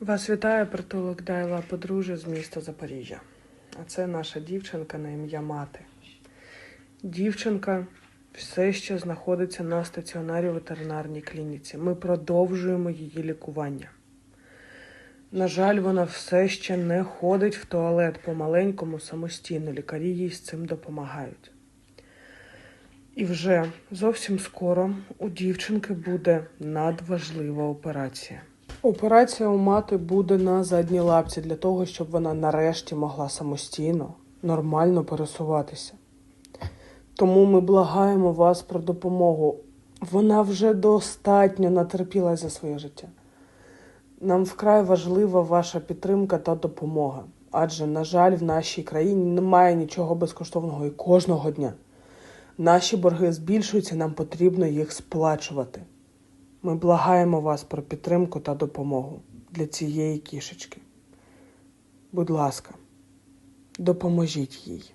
Вас вітає притулок Дайла Подружжя з міста Запоріжжя. А це наша дівчинка на ім'я Мати. Дівчинка все ще знаходиться на стаціонарі в ветеринарній клініці. Ми продовжуємо її лікування. На жаль, вона все ще не ходить в туалет по-маленькому самостійно. Лікарі їй з цим допомагають. І вже зовсім скоро у дівчинки буде надважлива операція. Операція у мати буде на задній лапці для того, щоб вона нарешті могла самостійно, нормально пересуватися. Тому ми благаємо вас про допомогу. Вона вже достатньо натерпілась за своє життя. Нам вкрай важлива ваша підтримка та допомога. Адже, на жаль, в нашій країні немає нічого безкоштовного і кожного дня. Наші борги збільшуються, нам потрібно їх сплачувати. Ми благаємо вас про підтримку та допомогу для цієї кішечки. Будь ласка, допоможіть їй.